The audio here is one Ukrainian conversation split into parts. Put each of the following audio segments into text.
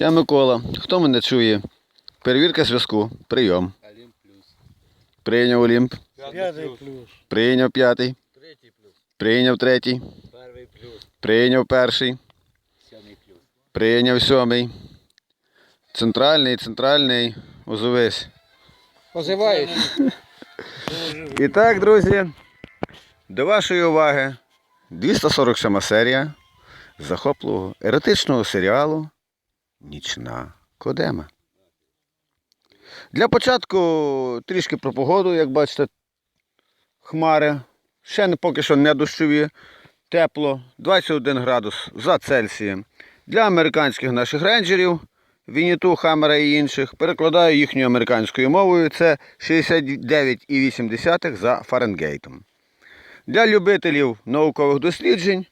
Я Микола. Хто мене чує? Перевірка зв'язку. Прийом. Олімп плюс. Прийняв Олімп. П'ятий плюс. Прийняв п'ятий. Третій плюс. Прийняв третій. Перший плюс. Прийняв перший. Сьомий плюс. Прийняв сьомий. Центральний, центральний. Озовись. Позивають. І так, друзі, до вашої уваги 247 серія захопливого еротичного серіалу Нічна Кодема. Для початку трішки про погоду, як бачите, хмари. Ще не- поки що не дощові, тепло, 21 градус за Цельсієм. Для американських наших рейнджерів, Вініту, Хаммера і інших, перекладаю їхньою американською мовою, це 69,8 за Фаренгейтом. Для любителів наукових досліджень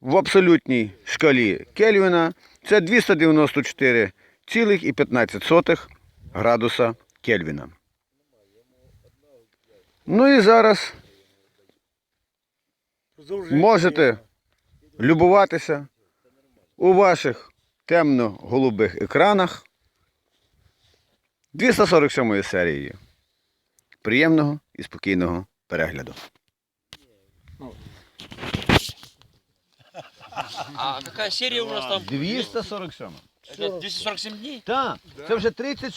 в абсолютній шкалі Кельвіна це 294,15 градуса Кельвіна. Ну і зараз можете любуватися у ваших темно-голубих екранах 247 серії. Приємного і спокійного перегляду. А какая серия у нас там? 247. Это 247 дней? Так, це вже 30